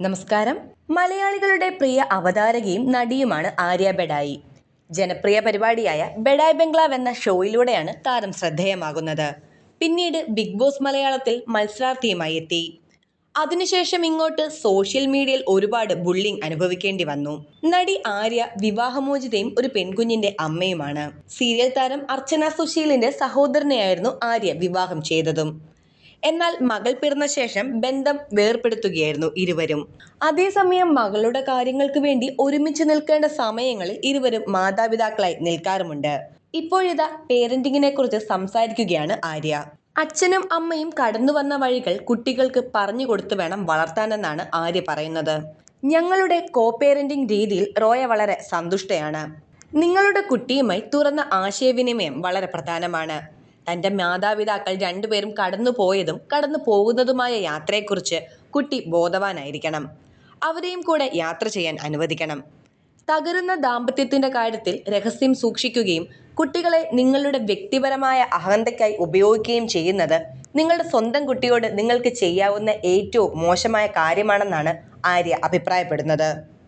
നമസ്കാരം. മലയാളികളുടെ പ്രിയ അവതാരകയും നടിയുമാണ് ആര്യ ബെഡായി. ജനപ്രിയ പരിപാടിയായ ബെഡായ് ബംഗ്ലാവ് എന്ന ഷോയിലൂടെയാണ് താരം ശ്രദ്ധേയമാകുന്നത്. പിന്നീട് ബിഗ് ബോസ് മലയാളത്തിൽ മത്സരാർത്ഥിയുമായി എത്തി. അതിനുശേഷം ഇങ്ങോട്ട് സോഷ്യൽ മീഡിയയിൽ ഒരുപാട് ബുള്ളിംഗ് അനുഭവിക്കേണ്ടി വന്നു. നടി ആര്യ വിവാഹമോചിതയും ഒരു പെൺകുഞ്ഞിന്റെ അമ്മയുമാണ്. സീരിയൽ താരം അർച്ചന സുശീലിന്റെ സഹോദരനെയായിരുന്നു ആര്യ വിവാഹം ചെയ്തതും. എന്നാൽ മകൾ പിറന്ന ശേഷം ബന്ധം വേർപെടുത്തുകയായിരുന്നു ഇരുവരും. അതേസമയം മകളുടെ കാര്യങ്ങൾക്ക് വേണ്ടി ഒരുമിച്ച് നിൽക്കേണ്ട സമയങ്ങളിൽ ഇരുവരും മാതാപിതാക്കളായി നിൽക്കാറുമുണ്ട്. ഇപ്പോഴിതാ പേരന്റിങ്ങിനെ കുറിച്ച് സംസാരിക്കുകയാണ് ആര്യ. അച്ഛനും അമ്മയും കടന്നു വന്ന വഴികൾ കുട്ടികൾക്ക് പറഞ്ഞു കൊടുത്തു വേണം വളർത്താനെന്നാണ് ആര്യ പറയുന്നത്. ഞങ്ങളുടെ കോ പേരന്റിംഗ് രീതിയിൽ റോയ വളരെ സന്തുഷ്ടയാണ്. നിങ്ങളുടെ കുട്ടിയുമായി തുറന്ന ആശയവിനിമയം വളരെ പ്രധാനമാണ്. തന്റെ മാതാപിതാക്കൾ രണ്ടുപേരും കടന്നു പോയതും കടന്നു പോകുന്നതുമായ യാത്രയെക്കുറിച്ച് കുട്ടി ബോധവാനായിരിക്കണം. അവരെയും കൂടെ യാത്ര ചെയ്യാൻ അനുവദിക്കണം. തകരുന്ന ദാമ്പത്യത്തിന്റെ കാര്യത്തിൽ രഹസ്യം സൂക്ഷിക്കുകയും കുട്ടികളെ നിങ്ങളുടെ വ്യക്തിപരമായ അഹന്തയ്ക്കായി ഉപയോഗിക്കുകയും ചെയ്യുന്നത് നിങ്ങളുടെ സ്വന്തം കുട്ടിയോട് നിങ്ങൾക്ക് ചെയ്യാവുന്ന ഏറ്റവും മോശമായ കാര്യമാണെന്നാണ് ആര്യ അഭിപ്രായപ്പെടുന്നത്.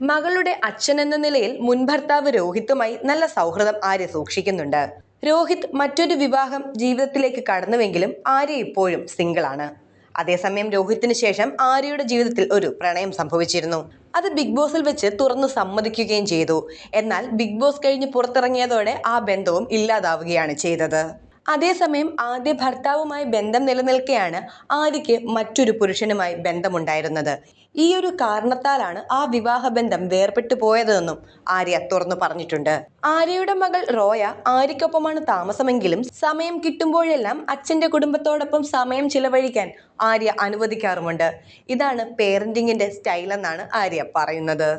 മകളുടെ അച്ഛൻ എന്ന നിലയിൽ മുൻ ഭർത്താവ് രോഹിത്തുമായി നല്ല സൗഹൃദം ആര്യ സൂക്ഷിക്കുന്നുണ്ട്. രോഹിത് മറ്റൊരു വിവാഹം ജീവിതത്തിലേക്ക് കടന്നുവെങ്കിലും ആര്യ ഇപ്പോഴും സിംഗിളാണ്. അതേസമയം രോഹിത്തിന് ശേഷം ആര്യയുടെ ജീവിതത്തിൽ ഒരു പ്രണയം സംഭവിച്ചിരുന്നു. അത് ബിഗ് ബോസിൽ വെച്ച് തുറന്നു സമ്മതിക്കുകയും ചെയ്തു. എന്നാൽ ബിഗ് ബോസ് കഴിഞ്ഞ് പുറത്തിറങ്ങിയതോടെ ആ ബന്ധവും ഇല്ലാതാവുകയാണ് ചെയ്തത്. അതേസമയം ആദ്യ ഭർത്താവുമായി ബന്ധം നിലനിൽക്കെയാണ് ആര്യയ്ക്ക് മറ്റൊരു പുരുഷനുമായി ബന്ധമുണ്ടായിരുന്നത്. ഈ ഒരു കാരണത്താലാണ് ആ വിവാഹബന്ധം വേർപെട്ടു പോയതെന്നും ആര്യ തുറന്നു പറഞ്ഞിട്ടുണ്ട്. ആര്യയുടെ മകൾ റോയ ആര്യയ്ക്കൊപ്പമാണ് താമസമെങ്കിലും സമയം കിട്ടുമ്പോഴെല്ലാം അച്ഛന്റെ കുടുംബത്തോടൊപ്പം സമയം ചിലവഴിക്കാൻ ആര്യ അനുവദിക്കാറുമുണ്ട്. ഇതാണ് പേരന്റിങ്ങിന്റെ സ്റ്റൈൽ എന്നാണ് ആര്യ പറയുന്നത്.